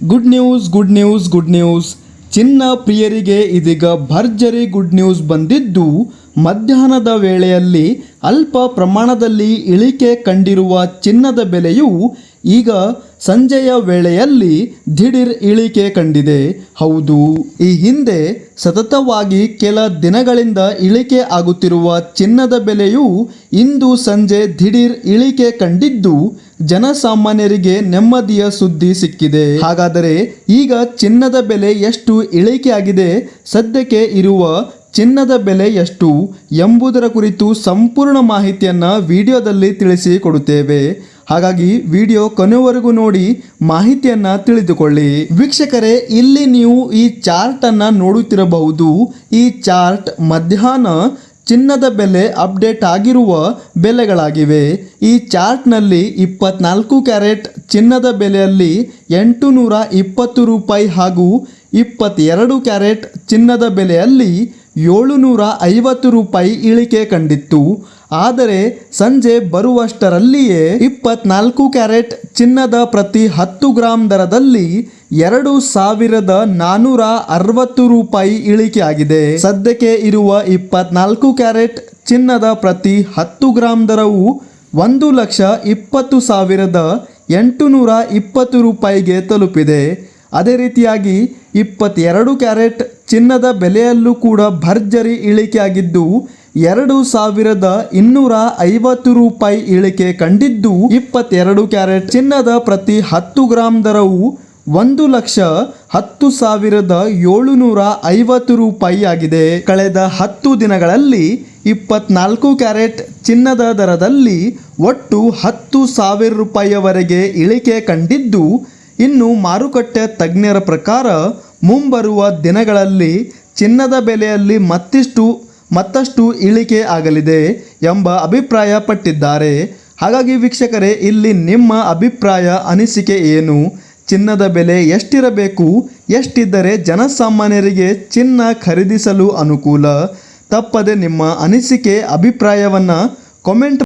Good news good news good news ಚಿನ್ನ ಪ್ರಿಯರಿಗೆ ಇದೀಗ ಭರ್ಜರಿ ಗುಡ್ ನ್ಯೂಸ್ ಬಂದಿದ್ದು, ಮಧ್ಯಾಹ್ನದ ವೇಳೆಯಲ್ಲಿ ಅಲ್ಪ ಪ್ರಮಾಣದಲ್ಲಿ ಇಳಿಕೆ ಕಂಡಿರುವ ಚಿನ್ನದ ಬೆಲೆಯು ಈಗ ಸಂಜೆಯ ವೇಳೆಯಲ್ಲಿ ದಿಢೀರ್ ಇಳಿಕೆ ಕಂಡಿದೆ. ಹೌದು, ಈ ಹಿಂದೆ ಸತತವಾಗಿ ಕೆಲ ದಿನಗಳಿಂದ ಇಳಿಕೆ ಆಗುತ್ತಿರುವ ಚಿನ್ನದ ಬೆಲೆಯು ಇಂದು ಸಂಜೆ ದಿಢೀರ್ ಇಳಿಕೆ ಕಂಡಿದ್ದು ಜನಸಾಮಾನ್ಯರಿಗೆ ನೆಮ್ಮದಿಯ ಸುದ್ದಿ ಸಿಕ್ಕಿದೆ. ಹಾಗಾದರೆ ಈಗ ಚಿನ್ನದ ಬೆಲೆ ಎಷ್ಟು ಇಳಿಕೆಯಾಗಿದೆ? ಸದ್ಯಕ್ಕೆ ಇರುವ ಚಿನ್ನದ ಬೆಲೆ ಎಷ್ಟು ಎಂಬುದರ ಕುರಿತು ಸಂಪೂರ್ಣ ಮಾಹಿತಿಯನ್ನು ವಿಡಿಯೋದಲ್ಲಿ ತಿಳಿಸಿಕೊಡುತ್ತೇವೆ. ಹಾಗಾಗಿ ವಿಡಿಯೋ ಕೊನೆವರೆಗೂ ನೋಡಿ ಮಾಹಿತಿಯನ್ನು ತಿಳಿದುಕೊಳ್ಳಿ. ವೀಕ್ಷಕರೇ, ಇಲ್ಲಿ ನೀವು ಈ ಚಾರ್ಟನ್ನು ನೋಡುತ್ತಿರಬಹುದು. ಈ ಚಾರ್ಟ್ ಮಧ್ಯಾಹ್ನ ಚಿನ್ನದ ಬೆಲೆ ಅಪ್ಡೇಟ್ ಆಗಿರುವ ಬೆಲೆಗಳಾಗಿವೆ. ಈ ಚಾರ್ಟ್ನಲ್ಲಿ ಇಪ್ಪತ್ನಾಲ್ಕು ಕ್ಯಾರೆಟ್ ಚಿನ್ನದ ಬೆಲೆಯಲ್ಲಿ ಎಂಟು ನೂರ ಇಪ್ಪತ್ತು ರೂಪಾಯಿ ಹಾಗೂ ಇಪ್ಪತ್ತೆರಡು ಕ್ಯಾರೆಟ್ ಚಿನ್ನದ ಬೆಲೆಯಲ್ಲಿ ಏಳು ನೂರ ಐವತ್ತು ರೂಪಾಯಿ ಇಳಿಕೆ ಕಂಡಿತ್ತು. ಆದರೆ ಸಂಜೆ ಬರುವಷ್ಟರಲ್ಲಿಯೇ ಇಪ್ಪತ್ನಾಲ್ಕು ಕ್ಯಾರೆಟ್ ಚಿನ್ನದ ಪ್ರತಿ ಹತ್ತು ಗ್ರಾಂ ದರದಲ್ಲಿ ಎರಡು ಸಾವಿರದ ನಾನೂರ ಅರವತ್ತು ರೂಪಾಯಿ ಇಳಿಕೆ ಆಗಿದೆ. ಸದ್ಯಕ್ಕೆ ಇರುವ ಇಪ್ಪತ್ನಾಲ್ಕು ಕ್ಯಾರೆಟ್ ಚಿನ್ನದ ಪ್ರತಿ ಹತ್ತು ಗ್ರಾಂ ದರವು ಒಂದು ಲಕ್ಷ ಇಪ್ಪತ್ತು ಸಾವಿರದ ಎಂಟುನೂರ ಇಪ್ಪತ್ತು ರೂಪಾಯಿಗೆ ತಲುಪಿದೆ. ಅದೇ ರೀತಿಯಾಗಿ ಇಪ್ಪತ್ತೆರಡು ಕ್ಯಾರೆಟ್ ಚಿನ್ನದ ಬೆಲೆಯಲ್ಲೂ ಕೂಡ ಭರ್ಜರಿ ಇಳಿಕೆಯಾಗಿದ್ದು ಎರಡು ಸಾವಿರದ ಇನ್ನೂರ ಐವತ್ತು ರೂಪಾಯಿ ಇಳಿಕೆ ಕಂಡಿದ್ದು, ಇಪ್ಪತ್ತೆರಡು ಕ್ಯಾರೆಟ್ ಚಿನ್ನದ ಪ್ರತಿ ಹತ್ತು ಗ್ರಾಂ ದರವು ಒಂದು ಲಕ್ಷ ಹತ್ತು ಸಾವಿರದ ಏಳುನೂರ ಐವತ್ತು ರೂಪಾಯಿ ಆಗಿದೆ. ಕಳೆದ ಹತ್ತು ದಿನಗಳಲ್ಲಿ ಇಪ್ಪತ್ನಾಲ್ಕು ಕ್ಯಾರೆಟ್ ಚಿನ್ನದ ದರದಲ್ಲಿ ಒಟ್ಟು ಹತ್ತು ಸಾವಿರ ರೂಪಾಯಿಯವರೆಗೆ ಇಳಿಕೆ ಕಂಡಿದ್ದು ಇನ್ನು ಮಾರುಕಟ್ಟೆ ತಜ್ಞರ ಪ್ರಕಾರ ಮುಂಬರುವ ದಿನಗಳಲ್ಲಿ ಚಿನ್ನದ ಬೆಲೆಯಲ್ಲಿ ಮತ್ತಿಷ್ಟು, ಮತ್ತಷ್ಟು ಇಳಿಕೆ ಆಗಲಿದೆ ಎಂಬ ಅಭಿಪ್ರಾಯ ಪಟ್ಟಿದ್ದಾರೆ ಹಾಗಾಗಿ ವೀಕ್ಷಕರೇ, ಇಲ್ಲಿ ನಿಮ್ಮ ಅಭಿಪ್ರಾಯ, ಅನಿಸಿಕೆ ಏನು? ಚಿನ್ನದ ಬೆಲೆ ಎಷ್ಟಿರಬೇಕು? ಎಷ್ಟಿದ್ದರೆ ಜನಸಾಮಾನ್ಯರಿಗೆ ಚಿನ್ನ ಖರೀದಿಸಲು ಅನುಕೂಲ? ತಪ್ಪದೆ ನಿಮ್ಮ ಅನಿಸಿಕೆ, ಅಭಿಪ್ರಾಯವನ್ನು ಕಾಮೆಂಟ್